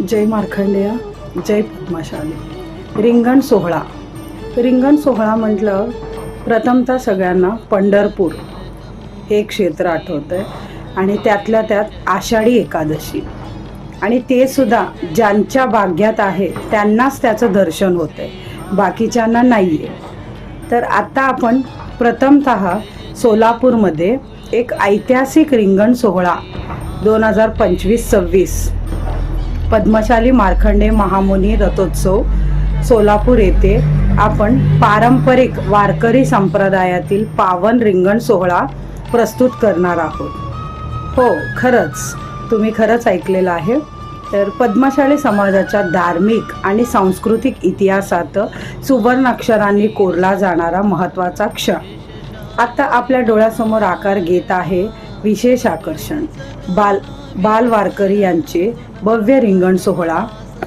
जय मार्खंडेय जय पद्माशाली. रिंगण सोहळा. रिंगण सोहळा म्हटलं प्रथमतः सगळ्यांना पंढरपूर हे क्षेत्र आठवतं आहे आणि त्यातल्या त्यात आषाढी एकादशी. आणि ते सुद्धा ज्यांच्या भाग्यात आहे त्यांनाच त्याचं दर्शन होतं आहे बाकीच्यांना नाही आहे तर आता आपण प्रथमत सोलापूरमध्ये एक ऐतिहासिक रिंगण सोहळा दोन हजार पंचवीस सव्वीस पद्मशाली मार्खंडे महामुनी रथोत्सव सोलापूर येथे आपण पारंपरिक वारकरी संप्रदायातील पावन रिंगण सोहळा प्रस्तुत करणार आहोत. हो खरंच. तुम्ही खरंच ऐकलेलं आहे. तर पद्मशाली समाजाच्या धार्मिक आणि सांस्कृतिक इतिहासात सुवर्णाक्षरांनी कोरला जाणारा महत्त्वाचा क्षण. आत्ता आपल्या डोळ्यासमोर आकार घेत आहे विशेष आकर्षण. बाल बाल वारकरी यांचे भव्य रिंगण सोहळा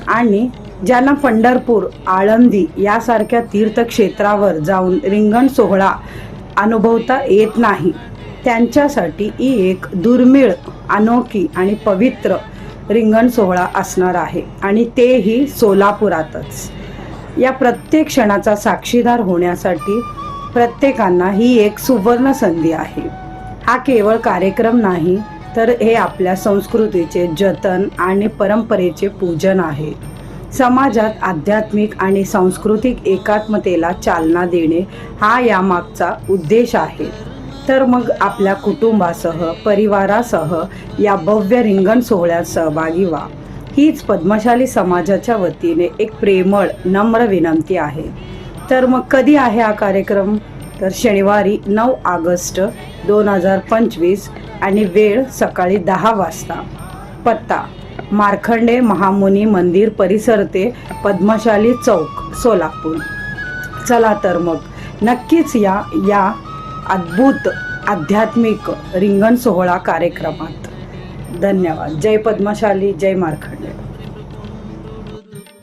आणि ज्यांना पंढरपूर आळंदी यासारख्या तीर्थक्षेत्रावर जाऊन रिंगण सोहळा अनुभवता येत नाही त्यांच्यासाठी ही एक दुर्मिळ अनोखी आणि पवित्र रिंगण सोहळा असणार आहे आणि तेही सोलापुरातच. या प्रत्येक क्षणाचा साक्षीदार होण्यासाठी प्रत्येकांना ही एक सुवर्ण संधी आहे. हा केवळ कार्यक्रम नाही तर हे आपल्या संस्कृतीचे जतन आणि परंपरेचे पूजन आहे. समाजात आध्यात्मिक आणि सांस्कृतिक एकात्मतेला चालना देणे हा यामागचा उद्देश आहे. तर मग आपल्या कुटुंबासह परिवारासह या भव्य रिंगण सोहळ्यात सहभागी व्हा. हीच पद्मशाली समाजाच्या वतीने एक प्रेमळ नम्र विनंती आहे. तर मग कधी आहे हा कार्यक्रम? तर शनिवारी नऊ ऑगस्ट दोन हजार पंचवीस आणि वेळ सकाळी दहा वाजता. पत्ता मार्खंडे महामुनी मंदिर परिसर ते पद्मशाली चौक सोलापूर. चला तर मग नक्कीच या या अद्भुत आध्यात्मिक रिंगण सोहळा कार्यक्रमात. धन्यवाद. जय पद्मशाली जय मार्खंडे.